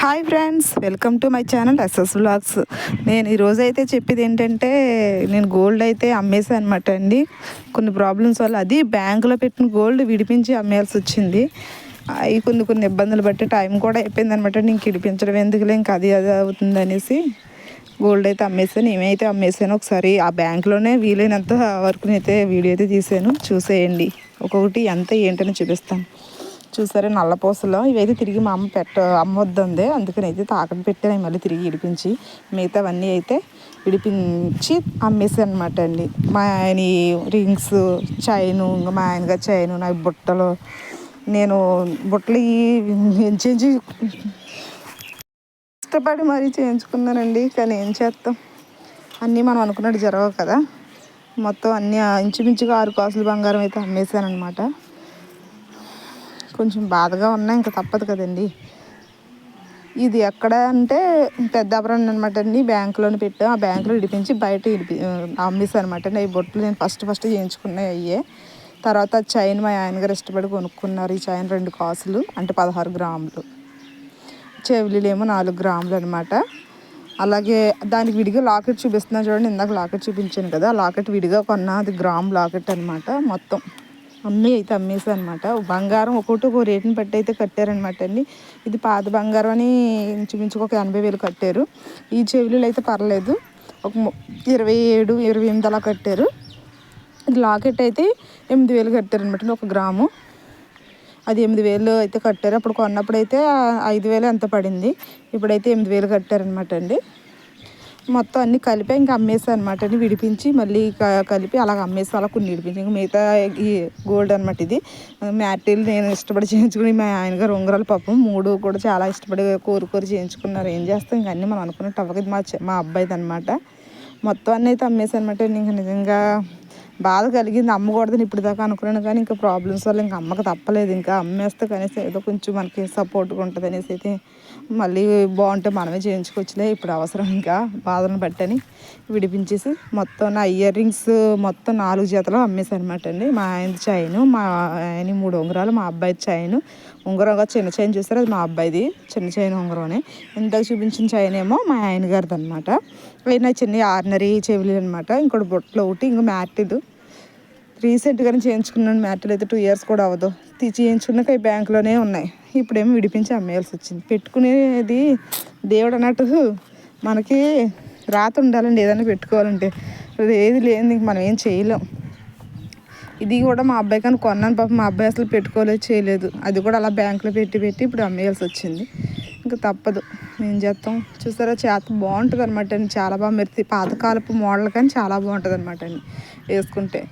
Hi friends welcome to my channel SS blogs నేను ఈరోజు అయితే చెప్పేది ఏంటంటే నేను గోల్డ్ అయితే అమ్మేసాను అనమాట అండి. కొన్ని ప్రాబ్లమ్స్ వల్ల అది బ్యాంకులో పెట్టిన గోల్డ్ విడిపించి అమ్మేయాల్సి వచ్చింది. అవి కొన్ని కొన్ని ఇబ్బందులు బట్టి టైం కూడా అయిపోయింది అనమాట ఇంక విడిపించడం ఎందుకులే ఇంకా అది అది అవుతుంది అనేసి గోల్డ్ అయితే అమ్మేసాను ఏమైతే అమ్మేసాను ఒకసారి ఆ బ్యాంకులోనే వీలైనంత వరకు అయితే వీడియో అయితే తీసాను చూసేయండి. ఒక్కొక్కటి ఎంత ఏంటని చూపిస్తాను. చూసారా నల్లపూసలో ఇవైతే తిరిగి మా అమ్మ పెట్ట అమ్మొద్దంది. అందుకని అయితే తాకట్టు పెట్టాను. మళ్ళీ తిరిగి విడిపించి మిగతావన్నీ అయితే విడిపించి అమ్మేసాను అనమాట అండి. మా ఆయన రింగ్స్ చైను ఇంకా మా ఆయనగా చైను నా బుట్టలు నేను బుట్టలు ఎంచేంచి ఇష్టపడి మరీ చేయించుకున్నానండి. కానీ ఏం చేస్తాం? అన్నీ మనం అనుకున్నట్టు జరగవు కదా. మొత్తం అన్నీ ఇంచుమించుగా ఆరు కాసులు బంగారం అయితే అమ్మేశాను అనమాట కొంచెం బాధగా ఉన్నాయి ఇంకా తప్పదు కదండి. ఇది ఎక్కడ అంటే పెద్దాపురం అనమాట అండి. బ్యాంకులోనే పెట్టాం. ఆ బ్యాంకులో ఇడిపించి బయట ఇడిపి అమ్మేసాను అనమాట అండి. ఈ బొట్లు నేను ఫస్ట్ ఫస్ట్ చేయించుకున్నాయి అయ్యే. తర్వాత చైన్ మా ఆయన గారు ఇష్టపడి కొనుక్కున్నారు. ఈ చైన్ రెండు కాసులు అంటే పదహారు గ్రాములు. చెవిలీలేమో నాలుగు గ్రాములు అనమాట అలాగే దానికి విడిగా లాకెట్ చూపిస్తున్నాను చూడండి. ఇందాక లాకెట్ చూపించాను కదా. లాకెట్ విడిగా కొన్నా. అది గ్రామ్ లాకెట్ అనమాట మొత్తం. అన్నీ అయితే అమ్మేసా అనమాట బంగారం ఒక్కొక్కటి ఒక రేటుని బట్టి అయితే కట్టారనమాట అండి. ఇది పాత బంగారం అని ఇంచుమించు ఒక ఎనభై వేలు కట్టారు. ఈ చెవులు అయితే పర్లేదు. ఒక ఇరవై ఏడు ఇరవై ఎనిమిది అలా కట్టారు. ఇది లాకెట్ అయితే ఎనిమిది వేలు కట్టారనమాట ఒక గ్రాము. అది ఎనిమిది వేలు అయితే కట్టారు. అప్పుడు కొన్నప్పుడు అయితే ఐదు వేలు ఎంత పడింది? ఇప్పుడైతే ఎనిమిది వేలు కట్టారనమాట అండి. మొత్తం అన్ని కలిపి ఇంకా అమ్మేసి అనమాట అని విడిపించి మళ్ళీ కలిపి అలా అమ్మేసి. అలా కొన్ని విడిపించి ఇంకా మిగతా ఈ గోల్డ్ అనమాట ఇది. మ్యాటీరియల్ నేను ఇష్టపడి చేయించుకుని మా ఆయన గారు ఉంగరాలు పాపం మూడు కూడా చాలా ఇష్టపడి కోరు కోరి చేయించుకున్నారు. ఏం చేస్తాం? ఇంకా అన్నీ మనం అనుకున్నట్టు అవ్వకది మా మా అబ్బాయిది అనమాట మొత్తం అన్నీ అయితే అమ్మేసి అనమాట ఇంకా నిజంగా బాధ కలిగింది. అమ్మకూడదని ఇప్పుడు దాకా అనుకున్నాను కానీ ఇంకా ప్రాబ్లమ్స్ వల్ల ఇంకా అమ్మకి తప్పలేదు. ఇంకా అమ్మేస్తే కనీసం ఏదో కొంచెం మనకి సపోర్ట్గా ఉంటుంది అనేసి అయితే మళ్ళీ బాగుంటే మనమే చేయించుకోవచ్చులే. ఇప్పుడు అవసరం ఇంకా బాధలను బట్టని విడిపించేసి మొత్తం నా ఇయర్ రింగ్స్ మొత్తం నాలుగు జతలు అమ్మేసాను అనమాట అండి. మా ఆయన చైను మా ఆయన మూడు ఉంగరాలు మా అబ్బాయి చైను ఉంగరంగా చిన్న చైన్ చూస్తారు? అది మా అబ్బాయిది. చిన్న చైన్ ఉంగరం ఇంతకు చూపించిన చైన్ ఏమో మా ఆయన గారిది అనమాట అయినా చిన్న ఆర్నరీ చెవిలి అనమాట ఇంకోటి బొట్లు ఒకటి ఇంకో మ్యాటిల్ రీసెంట్గానే చేయించుకున్నాను మ్యాట్లు అయితే టూ ఇయర్స్ కూడా అవ్వదు. చేయించుకున్నాక ఈ బ్యాంకులోనే ఉన్నాయి. ఇప్పుడేమో విడిపించి అమ్మేయాల్సి వచ్చింది. పెట్టుకునేది దేవుడు అన్నట్టు మనకి రాత ఉండాలండి. ఏదైనా పెట్టుకోవాలంటే. ఏది లేని మనం ఏం చేయలేం. ఇది కూడా మా అబ్బాయి కానీ కొన్నాను పాప మా అబ్బాయి అసలు పెట్టుకోలేదు చేయలేదు. అది కూడా అలా బ్యాంకులో పెట్టి పెట్టి ఇప్పుడు అమ్మేయాల్సి వచ్చింది. ఇంకా తప్పదు. ఏం చేస్తాం? చూసారా చేత బాగుంటుంది అనమాట అండి. చాలా బాగా మెరిసి పాతకాలపు మోడల్ కానీ చాలా బాగుంటుంది అనమాట అండి వేసుకుంటే.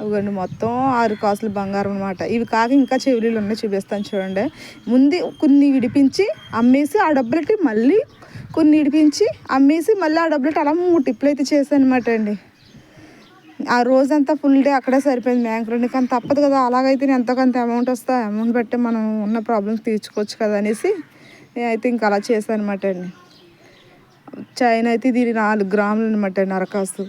అవి మొత్తం ఆరు కాసులు బంగారం అనమాట ఇవి కాక ఇంకా చెవిలీలు ఉన్నాయి చూపిస్తాను చూడండి. ముందు కొన్ని విడిపించి అమ్మేసి ఆ డబ్బులకి మళ్ళీ కొన్ని విడిపించి అమ్మేసి మళ్ళీ ఆ డబ్బులకి అలా మూడు టిప్పులు అయితే చేశాను అనమాట అండి. ఆ రోజంతా ఫుల్ డే అక్కడే సరిపోయింది. బ్యాంక్ రెండు కానీ తప్పదు కదా. అలాగైతే ఎంతో కొంత అమౌంట్ వస్తా అమౌంట్ బట్టి మనం ఉన్న ప్రాబ్లమ్స్ తీర్చుకోవచ్చు కదా అనేసి నేనైతే ఇంకా అలా చేశాను అనమాట అండి. చైన్ అయితే ఇది నాలుగు గ్రాములు అనమాట అండి అరకాసు.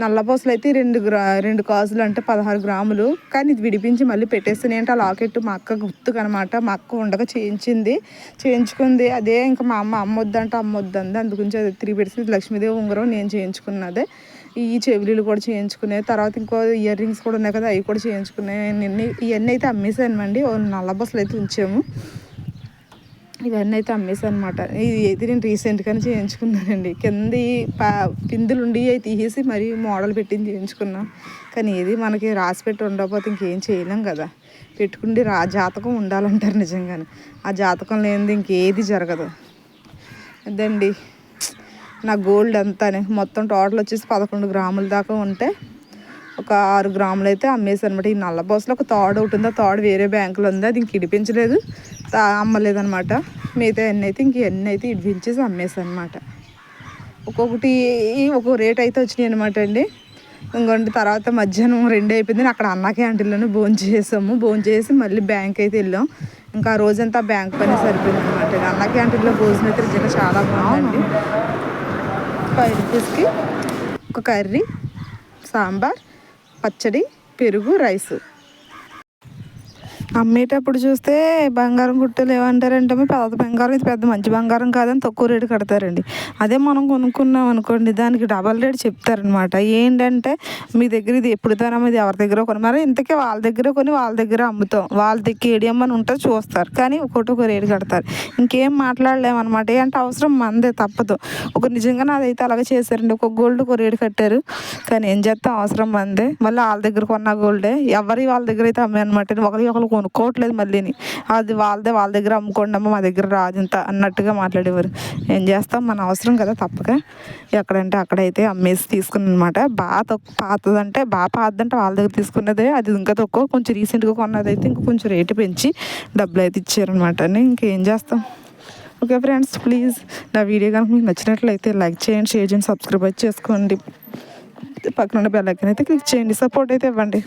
నల్లపూసలు అయితే రెండు గ్రా రెండు కాసులు అంటే పదహారు గ్రాములు. కానీ ఇది విడిపించి మళ్ళీ పెట్టేస్తాను ఏంటి ఆ లాకెట్ మా అక్క గుర్తుకనమాట మా అక్క ఉండగా చేయించింది. చేయించుకుంది. అదే ఇంకా మా అమ్మ అమ్మొద్దంటే అమ్మొద్దంది. అందుగురించి అది తిరిగి పెట్టి లక్ష్మీదేవి ఉంగరం నేను చేయించుకున్నదే. ఈ చెవిలీలు కూడా చేయించుకునే తర్వాత ఇంకో ఇయర్ రింగ్స్ కూడా ఉన్నాయి కదా అవి కూడా చేయించుకునే ఇవన్నీ ఇవన్నీ అయితే అమ్మేసాను అండి నల్ల బస్సులు అయితే ఉంచాము. ఇవన్నీ అయితే అమ్మేసాను అనమాట ఇది అయితే నేను రీసెంట్గానే చేయించుకున్నానండి. కింద పా పిందులు ఉండి అవి తీసేసి మరీ మోడల్ పెట్టింది చేయించుకున్నాం. కానీ ఏది మనకి రాసి పెట్టి ఉండకపోతే ఇంకేం చేయలేం కదా. పెట్టుకుంటే రా జాతకం ఉండాలంటారు నిజంగానే. ఆ జాతకం లేనిది ఇంకేది జరగదు. అదండి. నా గోల్డ్ అంతానే మొత్తం టోటల్ వచ్చేసి పదకొండు గ్రాముల దాకా ఉంటే ఒక ఆరు గ్రాములు అయితే అమ్మేసి అనమాట ఈ నల్ల బస్సులో ఒక తాడు ఒకటి ఉంది. ఆ తాడు వేరే బ్యాంకులో ఉంది. అది ఇంక ఇడిపించలేదు. అమ్మలేదనమాట మిగతా ఎన్ని అయితే ఇంక ఎన్ని అయితే ఇడిపించేసి అమ్మేసాను అనమాట ఒక్కొక్కటి ఒక్కొక్క రేట్ అయితే వచ్చినాయి అనమాట అండి. ఇంకోటి తర్వాత మధ్యాహ్నం రెండు అయిపోయింది. అక్కడ అన్న క్యాంటీన్లోనే భోజనం చేసాము. భోజనం చేసి మళ్ళీ బ్యాంక్ అయితే వెళ్ళాం. ఇంకా రోజంతా బ్యాంక్ పని సరిపోయింది అనమాట అన్న క్యాంటీన్లో భోజనం అయితే నిజంగా చాలా బాగుంది. ఫైవ్ రూపీస్కి ఒక కర్రీ సాంబార్ పచ్చడి పెరుగు రైసు. అమ్మేటప్పుడు చూస్తే బంగారం గుట్టలు ఏమంటారంటే పెద్ద బంగారం ఇది పెద్ద మంచి బంగారం కాదని తక్కువ రేటు కడతారండి. అదే మనం కొనుక్కున్నాం అనుకోండి దానికి డబల్ రేట్ చెప్తారనమాట ఏంటంటే మీ దగ్గర ఇది ఎప్పుడు తరం ఇది ఎవరి దగ్గర కొని మరి ఇంతకే వాళ్ళ దగ్గర కొని వాళ్ళ దగ్గర అమ్ముతాం. వాళ్ళ దగ్గర ఏడిఎం అని ఉంటే చూస్తారు. కానీ ఒకటి ఒక రేటు కడతారు. ఇంకేం మాట్లాడలేమన్నమాట. ఏంటంటే అవసరం మందే తప్పదు. ఒక నిజంగా నాదైతే అలాగే చేశారండి. ఒక గోల్డ్ ఒక రేటు కట్టారు. కానీ ఏం చేస్తాం? అవసరం మందే. మళ్ళీ వాళ్ళ దగ్గర కొన్న గోల్డే. ఎవరి వాళ్ళ దగ్గర అయితే అమ్మే అనమాట ఒకరి ఒకరు కొనుక్కోవట్లేదు మళ్ళీని. అది వాళ్ళదే వాళ్ళ దగ్గర అమ్ముకోండి అమ్మ మా దగ్గర రాదు అన్నట్టుగా మాట్లాడేవారు. ఏం చేస్తాం మన అవసరం కదా తప్పక. ఎక్కడంటే అక్కడైతే అమ్మేసి తీసుకున్నాను అనమాట బాగా తక్కువ పాతదంటే బాగా పాతదంటే వాళ్ళ దగ్గర తీసుకున్నదే. అది ఇంకా తక్కువ కొంచెం రీసెంట్గా కొన్నది అయితే ఇంకా కొంచెం రేటు పెంచి డబ్బులు అయితే ఇచ్చారనమాట ఇంకేం చేస్తాం? ఓకే ఫ్రెండ్స్ ప్లీజ్ నా వీడియో కనుక మీకు నచ్చినట్లయితే లైక్ చేయండి షేర్ చేయండి సబ్స్క్రైబ్ చేసుకోండి. పక్కన ఉన్న బెల్ ఐకన్ అయితే క్లిక్ చేయండి సపోర్ట్ అయితే ఇవ్వండి.